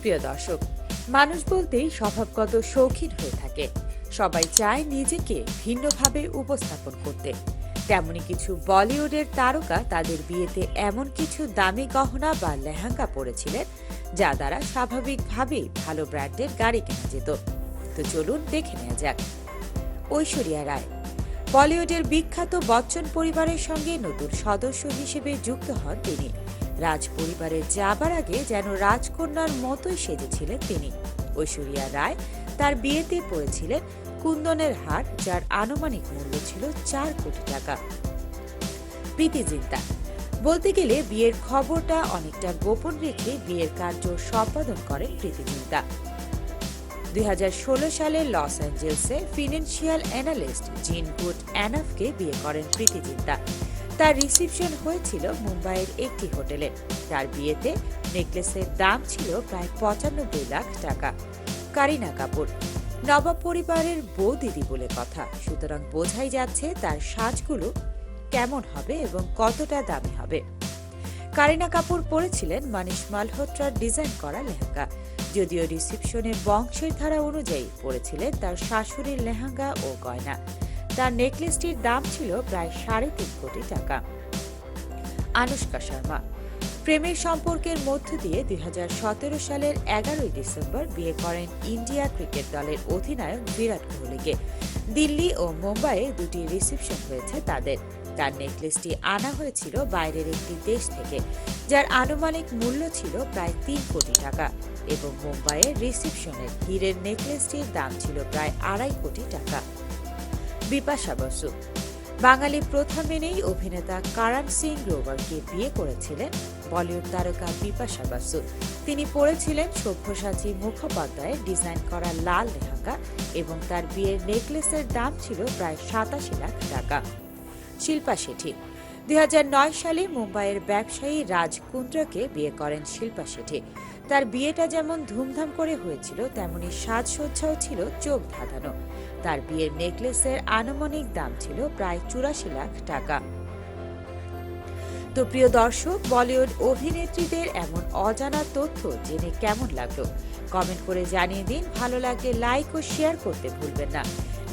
প্রিয় দর্শক, মানুষ বলতেই স্বভাবগত শৌখিন হয়ে থাকে। সবাই চায় নিজেকে ভিন্নভাবে উপস্থাপন করতে। তেমনি কিছু বলিউডের তারকা তাদের বিয়েতে এমন কিছু দামি গহনা বা লেহেঙ্গা পরেছিলেন, যা দ্বারা স্বাভাবিকভাবেই ভালো ব্র্যান্ডের গাড়ি কেনা যেত। তো চলুন দেখে নেওয়া যাক। ঐশ্বরিয়া রায়, বলিউডের বিখ্যাত বচ্চন পরিবারের সঙ্গে নতুন সদস্য হিসেবে যুক্ত হন তিনি। রাজ পরিবারে যাবার আগে যেন রাজকন্যার মতোই সেজেছিলেন তিনি। ঐশ্বরিয়া রায় তার বিয়েতে পড়েছিলেন কুন্দনের হার, যার আনুমানিক মূল্য ছিল চার কোটি টাকা। প্রীতি জিন্তা, বলতে গেলে বিয়ের খবরটা অনেকটা গোপন রেখে বিয়ের কার্য সম্পাদন করেন প্রীতি জিন্তা। দুই সালে লস অ্যাঞ্জেলসে ফিনান্সিয়াল অ্যানালিস্ট জিন গুড অ্যানাফকে বিয়ে করেন প্রীতি জিন্তা। তার রিসিপশন হয়েছিল মুম্বাইয়ের একটি হোটেলে। তার বিয়েতে নেকলেসের দাম ছিল প্রায় পঁচানব্বই লাখ টাকা। কারিনা কাপুর, নবাব পরিবারের বউ দিদি বলে কথা। সুতরাং বোঝাই যাচ্ছে তার সাজগুলো কেমন হবে এবং কতটা দামি হবে। কারিনা কাপুর পরেছিলেন মানিশ মালহোত্রার ডিজাইন করা লেহেঙ্গা। যদিও রিসিপশনে বংশের ধারা অনুযায়ী পরেছিলেন তার শাশুড়ির লেহেঙ্গা ও গয়না। তার নেকলেসটির দাম ছিল প্রায় সাড়ে তিন কোটি টাকা। আনুষ্কা শর্মা, প্রেমের সম্পর্কের মধ্য দিয়ে দু হাজার সতেরো সালের এগারোই ডিসেম্বর বিয়ে করেন ইন্ডিয়া ক্রিকেট দলের অধিনায়ক বিরাট কোহলিকে। দিল্লি ও মুম্বাইয়ে দুটি রিসিপশন হয়েছে তাদের। তার নেকলেসটি আনা হয়েছিল বাইরের একটি দেশ থেকে, যার আনুমানিক মূল্য ছিল প্রায় তিন কোটি টাকা এবং মুম্বাইয়ের রিসিপশনের হীরের নেকলেসটির দাম ছিল প্রায় আড়াই কোটি টাকা। বিপাশা বসু। বাঙালি প্রথা মেনেই অভিনেতা কারণ সিং গ্রোভারকে বিয়ে করেছিলেন বলিউড তারকা বিপাশা বাসু। তিনি পড়েছিলেন সভ্যসাচী মুখোপাধ্যায়ের ডিজাইন করা লাল লেহাকা এবং তার বিয়ের নেকলেসের দাম ছিল প্রায় সাতাশি লাখ টাকা। শিল্পা শেঠি দুই সালে মুম্বাইয়ের ব্যবসায়ী রাজ কুন্দ্রাকে বিয়ে করেন শিল্পা শেঠি। তার বিয়েটা যেমন ধুমধাম করে হয়েছিল, তেমনি সাজসজ্জাও ছিল চোখ ধাঁধানো। তার বিয়ের নেকলেসের আনুমানিক দাম ছিল প্রায় চুরাশি লাখ টাকা। তো প্রিয় দর্শক, বলিউড অভিনেত্রীদের এমন অজানা তথ্য জেনে কেমন লাগল? কমেন্ট করে জানিয়ে দিন। ভালো লাগলে লাইক ও শেয়ার করতে ভুলবেন না।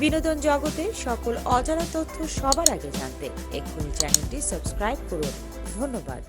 বিনোদন জগতের সকল অজানা তথ্য সবার আগে জানতে এক্ষুনি চ্যানেলটি সাবস্ক্রাইব করুন। ধন্যবাদ।